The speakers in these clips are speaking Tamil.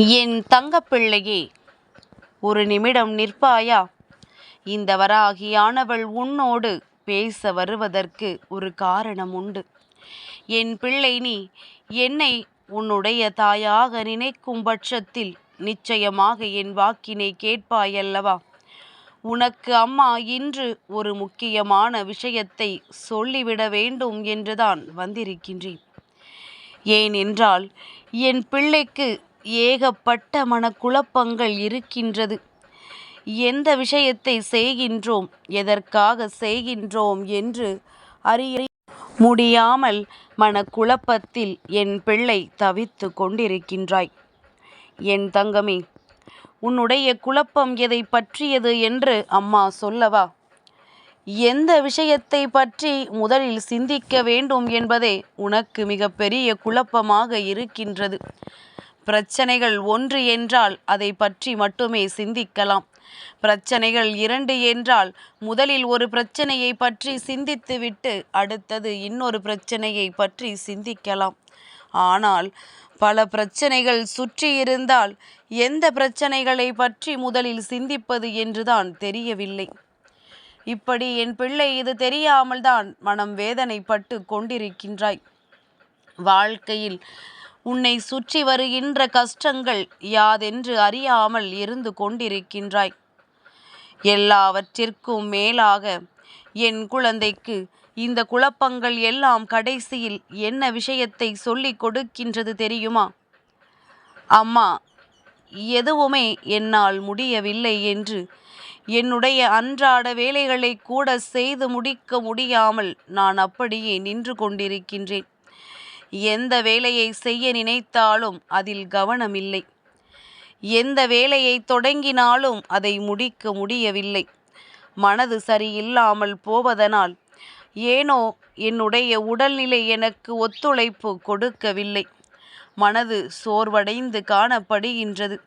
என் தங்கப்பிள்ளையே ஒரு நிமிடம் நிற்பாயா? இந்த வராகியானவள் உன்னோடு பேச வருவதற்கு ஒரு காரணம் உண்டு. என் பிள்ளை நீ என்னை உன்னுடைய தாயாக நினைக்கும் பட்சத்தில் நிச்சயமாக என் வாக்கினை கேட்பாயல்லவா? உனக்கு அம்மா இன்று ஒரு முக்கியமான விஷயத்தை சொல்லிவிட வேண்டும் என்றுதான் வந்திருக்கின்றேன். ஏனென்றால் என் பிள்ளைக்கு ஏகப்பட்ட மனக்குழப்பங்கள் இருக்கின்றது. எந்த விஷயத்தை செய்கின்றோம் எதற்காக செய்கின்றோம் என்று அறிய முடியாமல் மனக்குழப்பத்தில் என் பிள்ளை தவித்து கொண்டிருக்கின்றாய். என் தங்கமே உன்னுடைய குழப்பம் எதை பற்றியது என்று அம்மா சொல்லவா? எந்த விஷயத்தை பற்றி முதலில் சிந்திக்க வேண்டும் என்பதே உனக்கு மிகப்பெரிய குழப்பமாக இருக்கின்றது. பிரச்சனைகள் ஒன்று என்றால் அதை பற்றி மட்டுமே சிந்திக்கலாம். பிரச்சனைகள் இரண்டு என்றால் முதலில் ஒரு பிரச்சனையை பற்றி சிந்தித்துவிட்டு அடுத்தது இன்னொரு பிரச்சனையை பற்றி சிந்திக்கலாம். ஆனால் பல பிரச்சனைகள் சுற்றி இருந்தால் எந்த பிரச்சனைகளை பற்றி முதலில் சிந்திப்பது என்றுதான் தெரியவில்லை. இப்படி என் பிள்ளை இது தெரியாமல் தான் மனம் வேதனைப்பட்டு கொண்டிருக்கின்றாய். வாழ்க்கையில் உன்னை சுற்றி வருகின்ற கஷ்டங்கள் யாதென்று அறியாமல் இருந்து கொண்டிருக்கின்றாய். எல்லாவற்றிற்கும் மேலாக என் குழந்தைக்கு இந்த குழப்பங்கள் எல்லாம் கடைசியில் என்ன விஷயத்தை சொல்லிக் கொடுக்கின்றது தெரியுமா? அம்மா எதுவுமே என்னால் முடியவில்லை என்று என்னுடைய அன்றாட வேலைகளை கூட செய்து முடிக்க முடியாமல் நான் அப்படியே நின்று கொண்டிருக்கின்றேன். எந்த வேலையை செய்ய நினைத்தாலும் அதில் கவனமில்லை. எந்த வேலையை தொடங்கினாலும் அதை முடிக்க முடியவில்லை. மனது சரியில்லாமல் போவதனால் ஏனோ என்னுடைய உடல்நிலை எனக்கு ஒத்துழைப்பு கொடுக்கவில்லை. மனது சோர்வடைந்து காணப்படுகின்றது.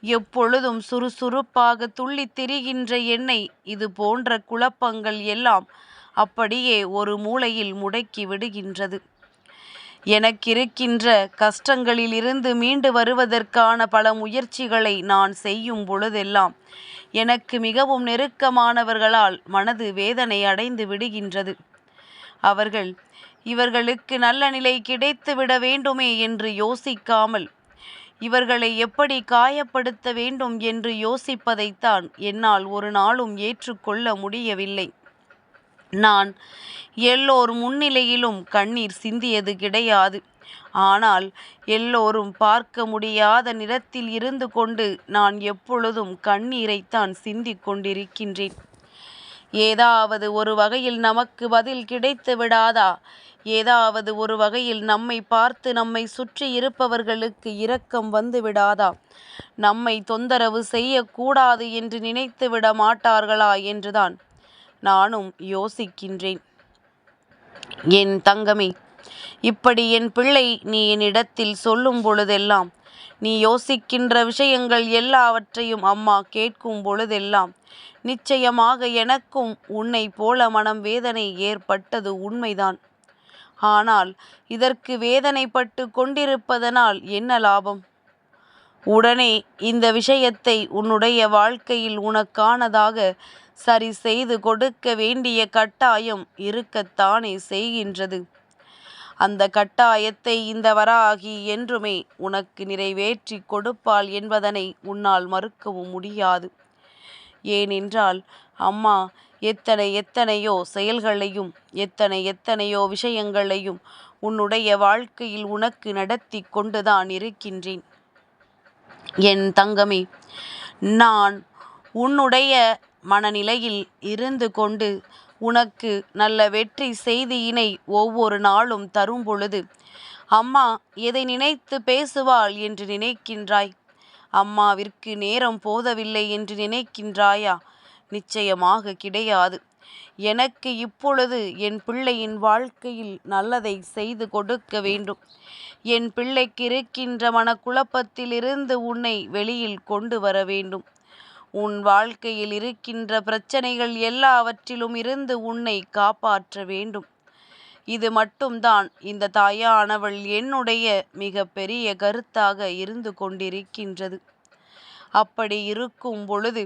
எப்பொழுதும் சுறுசுறுப்பாக துள்ளித் திரிகின்ற என்னை இது போன்ற குழப்பங்கள் எல்லாம் அப்படியே ஒரு மூலையில் முடக்கி விடுகின்றது. எனக்கிருக்கின்ற கஷ்டங்களிலிருந்து மீண்டு வருவதற்கான பல முயற்சிகளை நான் செய்யும் பொழுதெல்லாம் எனக்கு மிகவும் நெருக்கமானவர்களால் மனது வேதனை அடைந்து விடுகின்றது. அவர்கள் இவர்களுக்கு நல்ல நிலை கிடைத்து விட வேண்டுமே என்று யோசிக்காமல் இவர்களை எப்படி காயப்படுத்த வேண்டும் என்று யோசிப்பதைத்தான் என்னால் ஒரு நாளும் ஏற்றுக்கொள்ள முடியவில்லை. நான் எல்லோர் முன்னிலையிலும் கண்ணீர் சிந்தியது கிடையாது. ஆனால் எல்லோரும் பார்க்க முடியாத நிறத்தில் இருந்து கொண்டு நான் எப்பொழுதும் கண்ணீரைத்தான் சிந்திக் கொண்டிருக்கின்றேன். ஏதாவது ஒரு வகையில் நமக்கு பதில் கிடைத்து விடாதா? ஏதாவது ஒரு வகையில் நம்மை பார்த்து நம்மை சுற்றி இருப்பவர்களுக்கு இரக்கம் வந்து விடாதா? நம்மை தொந்தரவு செய்யக்கூடாது என்று நினைத்து விட மாட்டார்களா? என்றுதான் நானும் யோசிக்கின்றேன். என் தங்கமே இப்படி என் பிள்ளை நீ என்னிடத்தில் சொல்லும் பொழுதெல்லாம் நீ யோசிக்கின்ற விஷயங்கள் எல்லாவற்றையும் அம்மா கேட்கும் பொழுதெல்லாம் நிச்சயமாக எனக்கும் உன்னை போல மனம் வேதனை ஏற்பட்டது உண்மைதான். ஆனால் இதற்கு வேதனைப்பட்டு கொண்டிருப்பதனால் என்ன லாபம்? உடனே இந்த விஷயத்தை உன்னுடைய வாழ்க்கையில் உனக்கானதாக சரி செய்து கொடுக்க வேண்டிய கட்டாயம் இருக்கத்தானே செய்கின்றது. அந்த கட்டாயத்தை இந்த வராகி என்றுமே உனக்கு நிறைவேற்றி கொடுப்பாள் என்பதனை உன்னால் மறுக்கவும் முடியாது. ஏனென்றால் அம்மா எத்தனை எத்தனையோ செயல்களையும் எத்தனை எத்தனையோ விஷயங்களையும் உன்னுடைய வாழ்க்கையில் உனக்கு நடத்தி கொண்டுதான் இருக்கின்றேன். என் தங்கமே நான் உன்னுடைய மனநிலையில் இருந்து கொண்டு உனக்கு நல்ல வெற்றி செய்தியினை ஒவ்வொரு நாளும் தரும் பொழுது அம்மா எதை நினைத்து பேசுவாள் என்று நினைக்கின்றாய்? அம்மாவிற்கு நேரம் போதவில்லை என்று நினைக்கின்றாயா? நிச்சயமாக கிடையாது. எனக்கு இப்பொழுது என் பிள்ளையின் வாழ்க்கையில் நல்லதை செய்து கொடுக்க வேண்டும். என் பிள்ளைக்கு இருக்கின்ற மனக்குழப்பத்திலிருந்து உன்னை வெளியில் கொண்டு வர வேண்டும். உன் வாழ்க்கையில் இருக்கின்ற பிரச்சனைகள் எல்லாவற்றிலும் இருந்து உன்னை காப்பாற்ற வேண்டும். இது மட்டும்தான். இந்த தாயானவள் என்னுடைய மிக பெரிய கருத்தாக இருந்து கொண்டிருக்கின்றது. அப்படி இருக்கும் பொழுது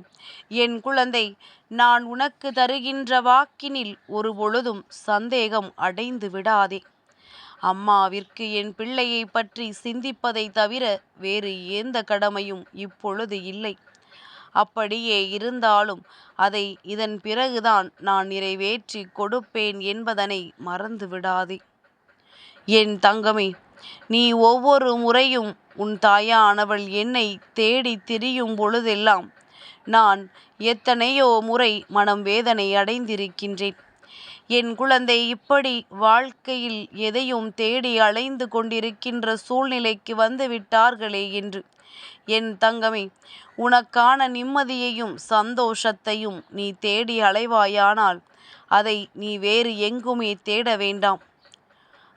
என் குழந்தை நான் உனக்கு தருகின்ற வாக்கினில் ஒரு பொழுதும் சந்தேகம் அடைந்து விடாதே. அம்மாவிற்கு என் பிள்ளையை பற்றி சிந்திப்பதை தவிர வேறு எந்த கடமையும் இப்பொழுது இல்லை. அப்படியே இருந்தாலும் அதை இதன் பிறகுதான் நான் நிறைவேற்றி கொடுப்பேன் என்பதனை மறந்து விடாதே என் தங்கமே நீ ஒவ்வொரு முறையும் உன் தாயானவள் என்னை தேடி திரியும் பொழுதெல்லாம் நான் எத்தனையோ முறை மனம் வேதனை அடைந்திருக்கின்றேன். என் குழந்தை இப்படி வாழ்க்கையில் எதையும் தேடி அலைந்து கொண்டிருக்கின்ற சூழ்நிலைக்கு வந்துவிட்டார்களே என்று. என் தங்கமே உனக்கான நிம்மதியையும் சந்தோஷத்தையும் நீ தேடி அலைவாயானால் அதை நீ வேறு எங்குமே தேட வேண்டாம்.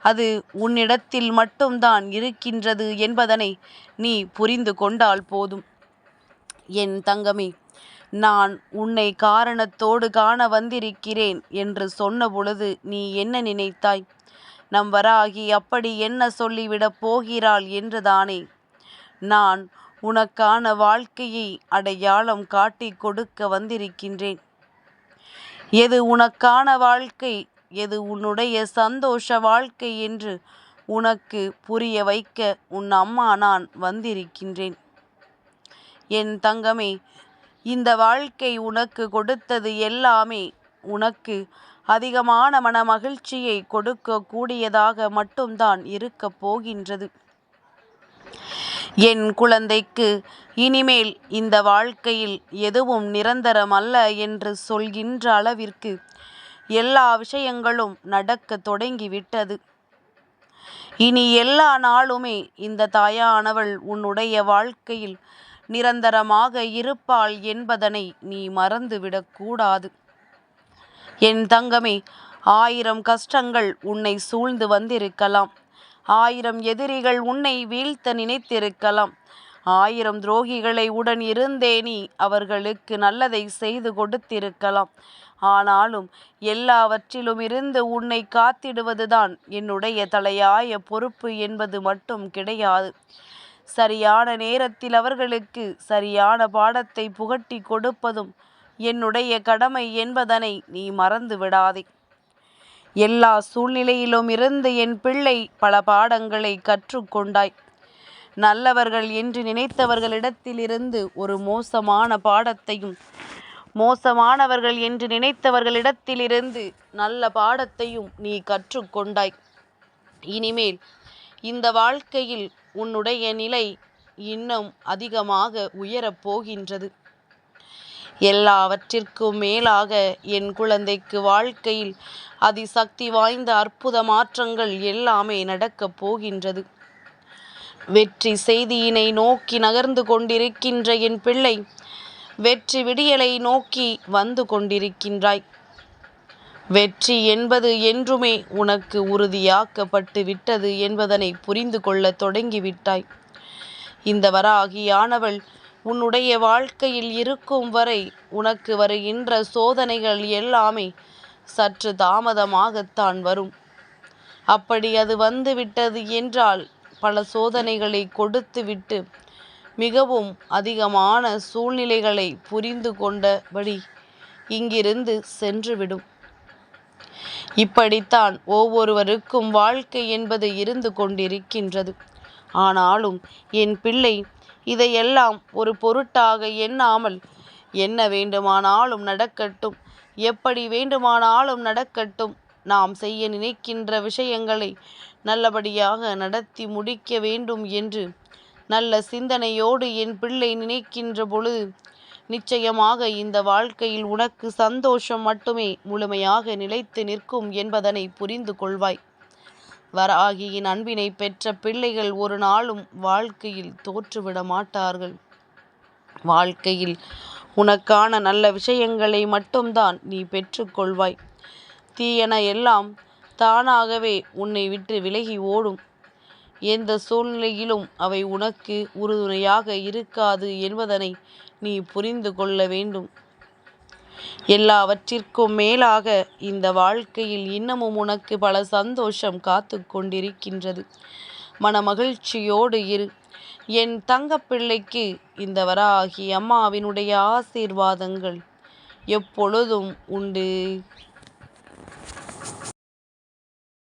அது உன்னிடத்தில் மட்டும்தான் இருக்கின்றது என்பதனை நீ புரிந்து கொண்டால் போதும். என் தங்கமே நான் உன்னை காரணத்தோடு காண வந்திருக்கிறேன் என்று சொன்னபொழுது நீ என்ன நினைத்தாய்? நம் வராகி அப்படி என்ன சொல்லிவிடப் போகிறாள் என்றுதானே? நான் உனக்கான வாழ்க்கையை அடையாளம் காட்டி கொடுக்க வந்திருக்கின்றேன். எது உனக்கான வாழ்க்கை எது உன்னுடைய சந்தோஷ வாழ்க்கை என்று உனக்கு புரிய வைக்க உன் அம்மா நான் வந்திருக்கின்றேன். என் தங்கமே இந்த வாழ்க்கை உனக்கு கொடுத்தது எல்லாமே. உனக்கு அதிகமான மன மகிழ்ச்சியை கொடுக்க கூடியதாக மட்டும்தான் இருக்கப் போகின்றது. என் குழந்தைக்கு இனிமேல் இந்த வாழ்க்கையில் எதுவும் நிரந்தரம் அல்ல என்று சொல்கின்ற அளவிற்கு எல்லா விஷயங்களும் நடக்க தொடங்கிவிட்டது. இனி எல்லா நாளுமே இந்த தாயானவள் உன்னுடைய வாழ்க்கையில் நிரந்தரமாக இருப்பாள் என்பதனை நீ மறந்துவிடக்கூடாது என் தங்கமே ஆயிரம் கஷ்டங்கள் உன்னை சூழ்ந்து வந்திருக்கலாம். ஆயிரம் எதிரிகள் உன்னை வீழ்த்த நினைத்திருக்கலாம். ஆயிரம் துரோகிகளை உடன் இருந்தே நீ அவர்களுக்கு நல்லதை செய்து கொடுத்திருக்கலாம். ஆனாலும் எல்லாவற்றிலும் இருந்து உன்னை காத்திடுவதுதான் என்னுடைய தலையாய பொறுப்பு என்பது மட்டும் கிடையாது. சரியான நேரத்தில் அவர்களுக்கு சரியான பாடத்தை புகட்டி கொடுப்பதும் என்னுடைய கடமை என்பதனை நீ மறந்து விடாதே. எல்லா சூழ்நிலையிலும் இருந்து என் பிள்ளை பல பாடங்களை கற்றுக்கொண்டாய். நல்லவர்கள் என்று நினைத்தவர்களிடத்திலிருந்து ஒரு மோசமான பாடத்தையும் மோசமானவர்கள் என்று நினைத்தவர்களிடத்திலிருந்து நல்ல பாடத்தையும் நீ கற்றுக்கொண்டாய். இனிமேல் இந்த வாழ்க்கையில் உன்னுடைய நிலை இன்னும் அதிகமாக உயரப் போகின்றது. எல்லாவற்றிற்கும் மேலாக என் குழந்தைக்கு வாழ்க்கையில் அதிசக்தி வாய்ந்த அற்புத மாற்றங்கள் எல்லாமே நடக்கப் போகின்றது. வெற்றி செய்தியினை நோக்கி நகர்ந்து கொண்டிருக்கின்ற என் பிள்ளை வெற்றி விடியலை நோக்கி வந்து கொண்டிருக்கின்றாய். வெற்றி என்பது என்றுமே உனக்கு உறுதியாக்கப்பட்டு விட்டது என்பதனை புரிந்து கொள்ள தொடங்கிவிட்டாய். இந்த வராகியானவள் உன்னுடைய வாழ்க்கையில் இருக்கும் வரை உனக்கு வருகின்ற சோதனைகள் எல்லாமே சற்று தாமதமாகத்தான் வரும். அப்படி அது வந்துவிட்டது என்றால் பல சோதனைகளை கொடுத்துவிட்டு மிகவும் அதிகமான சூழ்நிலைகளை புரிந்து கொண்டபடி இங்கிருந்து சென்றுவிடும். இப்படித்தான் ஒவ்வொருவருக்கும் வாழ்க்கை என்பது இருந்து கொண்டிருக்கின்றது. ஆனாலும் என் பிள்ளை இதையெல்லாம் ஒரு பொருட்டாக எண்ணாமல் என்ன வேண்டுமானாலும் நடக்கட்டும் எப்படி வேண்டுமானாலும் நடக்கட்டும் நாம் செய்ய நினைக்கின்ற விஷயங்களை நல்லபடியாக நடத்தி முடிக்க வேண்டும் என்று நல்ல சிந்தனையோடு என் பிள்ளை நினைக்கின்ற பொழுது நிச்சயமாக இந்த வாழ்க்கையில் உனக்கு சந்தோஷம் மட்டுமே முழுமையாக நிலைத்து நிற்கும் என்பதனை புரிந்து கொள்வாய். வராகியின் அன்பினை பெற்ற பிள்ளைகள் ஒரு நாளும் வாழ்க்கையில் தோற்றுவிட மாட்டார்கள். வாழ்க்கையில் உனக்கான நல்ல விஷயங்களை மட்டும்தான் நீ பெற்றுக்கொள்வாய். தீயன எல்லாம் தானாகவே உன்னை விட்டு விலகி ஓடும். எந்த சூழ்நிலையிலும் அவை உனக்கு உறுதுணையாக இருக்காது என்பதனை நீ புரிந்து கொள்ள வேண்டும். எல்லாவற்றிற்கும் மேலாக இந்த வாழ்க்கையில் இன்னமும் உனக்கு பல சந்தோஷம் காத்து கொண்டிருக்கின்றது. மனமகிழ்ச்சியோடு இரு. என் தங்கப்பிள்ளைக்கு இந்த வராகி அம்மாவினுடைய ஆசீர்வாதங்கள் எப்பொழுதும் உண்டு.